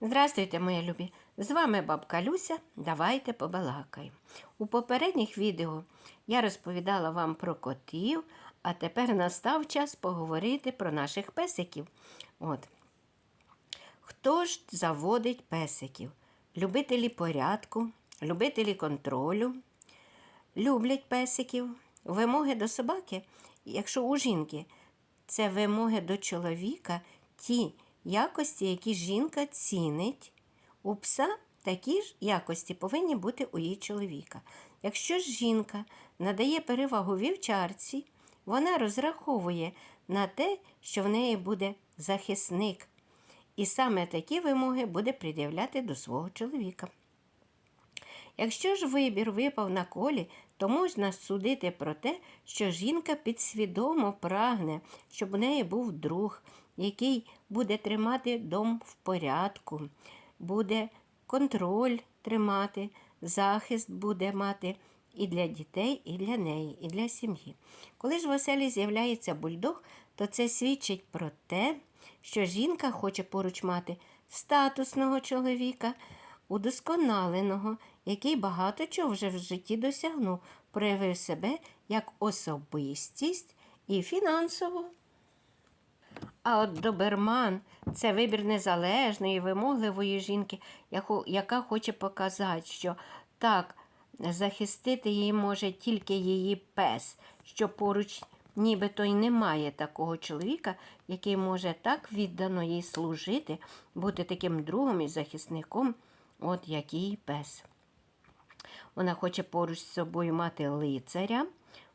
Здравствуйте, мої любі! З вами бабка Люся. Давайте побалакаємо. У попередніх відео я розповідала вам про котів, а тепер настав час поговорити про наших песиків. От. Хто ж заводить песиків? Любителі порядку, любителі контролю, люблять песиків. Вимоги до собаки, якщо у жінки, це вимоги до чоловіка, ті якості, які жінка цінить. У пса такі ж якості повинні бути у її чоловіка. Якщо ж жінка надає перевагу вівчарці, вона розраховує на те, що в неї буде захисник. І саме такі вимоги буде пред'являти до свого чоловіка. Якщо ж вибір випав на колі, то можна судити про те, що жінка підсвідомо прагне, щоб у неї був друг, який буде тримати дом в порядку, буде контроль тримати, захист буде мати і для дітей, і для неї, і для сім'ї. Коли ж в оселі з'являється бульдог, то це свідчить про те, що жінка хоче поруч мати статусного чоловіка, удосконаленого, який багато чого вже в житті досягнув, проявив себе як особистість і фінансово. А от доберман це вибір незалежної, вимогливої жінки, яка хоче показати, що так, захистити її може тільки її пес, що поруч нібито й немає такого чоловіка, який може так віддано їй служити, бути таким другом і захисником, от як її пес. Вона хоче поруч з собою мати лицаря,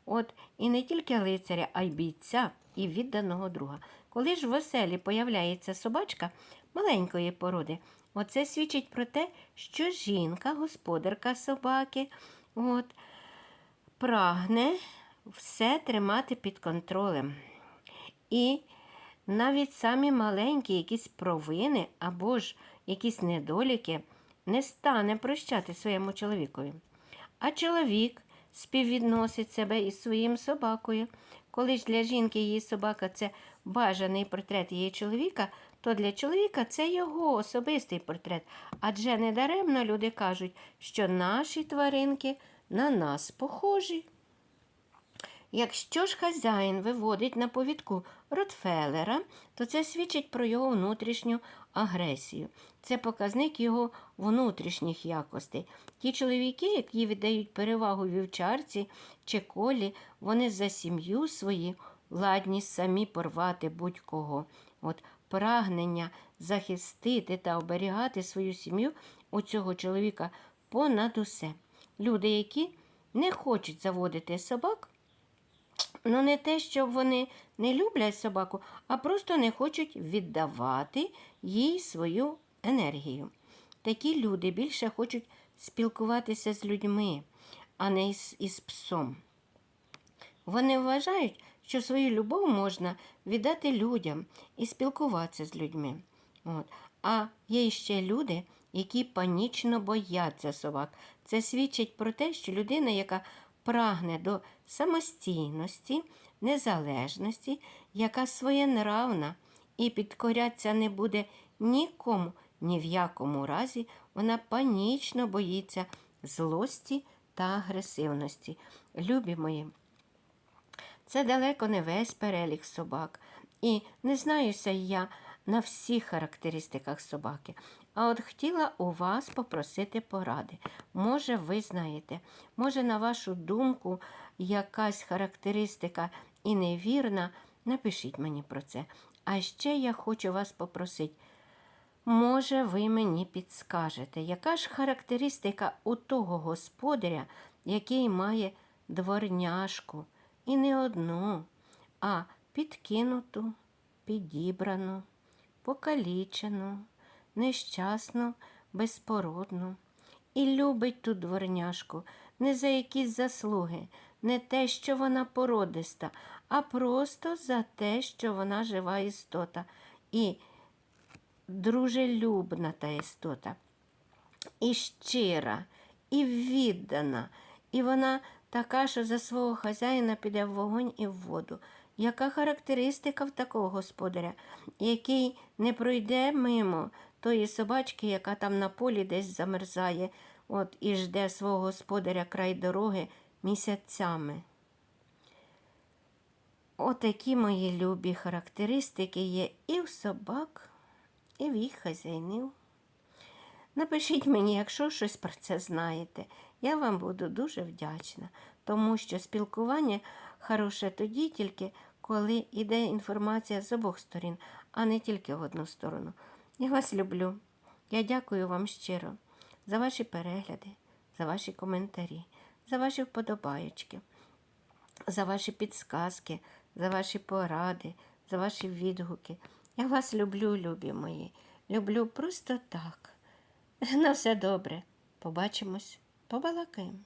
от, і не тільки лицаря, а й бійця і відданого друга. Коли ж в оселі появляється собачка маленької породи, оце свідчить про те, що жінка, господарка собаки, от, прагне все тримати під контролем. І навіть самі маленькі якісь провини або ж якісь недоліки не стане прощати своєму чоловікові. А чоловік співвідносить себе із своїм собакою. Коли ж для жінки її собака це бажаний портрет її чоловіка, то для чоловіка це його особистий портрет. Адже недаремно люди кажуть, що наші тваринки на нас похожі. Якщо ж хазяїн виводить на повідку Ротфелера, то це свідчить про його внутрішню агресію. Це показник його внутрішніх якостей. Ті чоловіки, які віддають перевагу вівчарці чи колі, вони за сім'ю свою ладні самі порвати будь-кого. От прагнення захистити та оберігати свою сім'ю у цього чоловіка понад усе. Люди, які не хочуть заводити собак, Ну, не те, що вони не люблять собаку, а просто не хочуть віддавати їй свою енергію. Такі люди більше хочуть спілкуватися з людьми, а не із, із псом. Вони вважають, що свою любов можна віддати людям і спілкуватися з людьми. От. А є ще люди, які панічно бояться собак. Це свідчить про те, що людина, яка прагне до самостійності, незалежності, яка своєнравна і підкорятися не буде нікому, ні в якому разі, вона панічно боїться злості та агресивності. Любі мої, це далеко не весь перелік собак. І не знаюся я на всіх характеристиках собаки. А от хотіла у вас попросити поради. Може, ви знаєте, може, на вашу думку, якась характеристика і невірна, напишіть мені про це. А ще я хочу вас попросити. Може, ви мені підскажете, яка ж характеристика у того господаря, який має дворняшку, і не одну, а підкинуту, підібрану, покалічену, нещасну, безпородну. І любить ту дворняшку не за якісь заслуги, не те, що вона породиста, а просто за те, що вона жива істота і дружелюбна та істота, і щира, і віддана, і вона така, що за свого хазяїна піде в вогонь і в воду. Яка характеристика в такого господаря, який не пройде мимо тої собачки, яка там на полі десь замерзає, от і жде свого господаря край дороги місяцями. Отакі мої любі характеристики є і в собак, і в їх хазяїнів. Напишіть мені, якщо щось про це знаєте. Я вам буду дуже вдячна, тому що спілкування хороше тоді тільки, коли йде інформація з обох сторін, а не тільки в одну сторону. Я вас люблю. Я дякую вам щиро за ваші перегляди, за ваші коментарі, за ваші вподобаєчки, за ваші підсказки, за ваші поради, за ваші відгуки. Я вас люблю, любі мої. Люблю просто так. На все добре. Побачимось, побалакаємо.